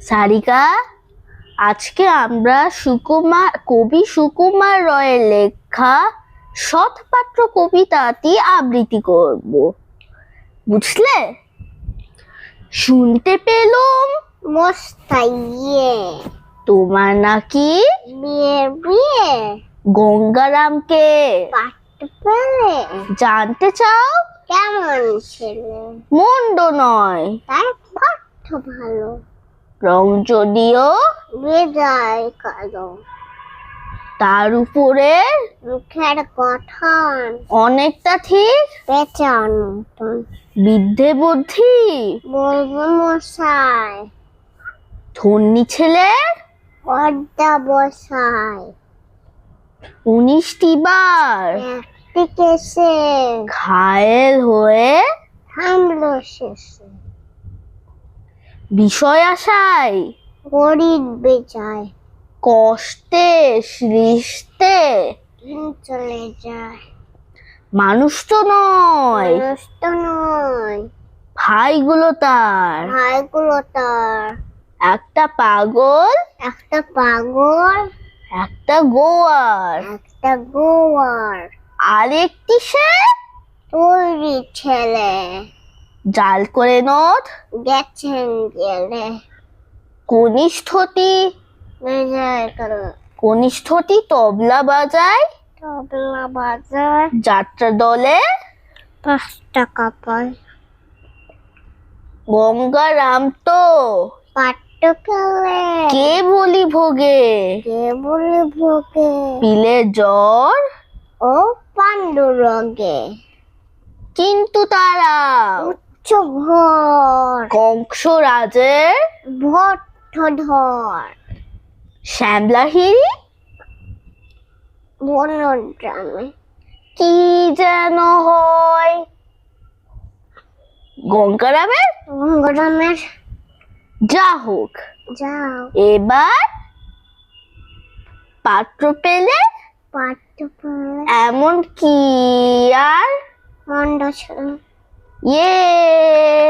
সারিকা আজকে আমরা সুকুমার কবি সুকুমার রয়ের লেখা সৎপাত্র কবিতাটি আবৃত্তি করব। বুঝলে? শুনতে পেলুম? মস্তাইয়ে। তোমার নাকি? বিয়ে বিয়ে। গঙ্গারামকে। জানতে চাও? কেমন ছেলে? মন্দ নয়। তার ভালো। রং যদিও বিদায় কালো তার উপরে মুখের গঠন। অনেকটা ঠিক। বিদ্যে বুদ্ধি বলব মশাই। ধন্যী ছেলে। পর্দা বসায় উনিশটি বার। একটি কেসে ঘায়েল হয়ে থামলো শেষে। বিষয় আশায়? গরিব বেচায়। কষ্টে সৃষ্টে। চলে যায়। মানুষ তো নয়। নষ্ট নয়। ভাইগুলো তার। ভাইগুলো তার। একটা পাগল। একটা পাগল। একটা গোয়ার। একটা গোয়ার। আরেকটি সে তৈরি ছেলে। জাল করে নথ গেছেন গেলে। কনিষ্ঠটি। কনিষ্ঠটি তবলা বাজায়। তবলা বাজার। যাত্রা দলে। পাঁচ টাকা পায়। গঙ্গারাম তো। কে বলি ভোগে? কে বলে ভোগে? পিলে জ্বর। ও পাণ্ডু রগে কিন্তু তারা। উচ্চ ঘর কংস রাজের ভট্ট ধর শ্যামলাহিরি? বনগ্রামে কি যেন হয়? গঙ্গারামের? গঙ্গারামের। যা হোক। যাও এবার পাত্র পেলে পাট্ট পেলে এমন কি আর? মন্ড ছিল ইয়ে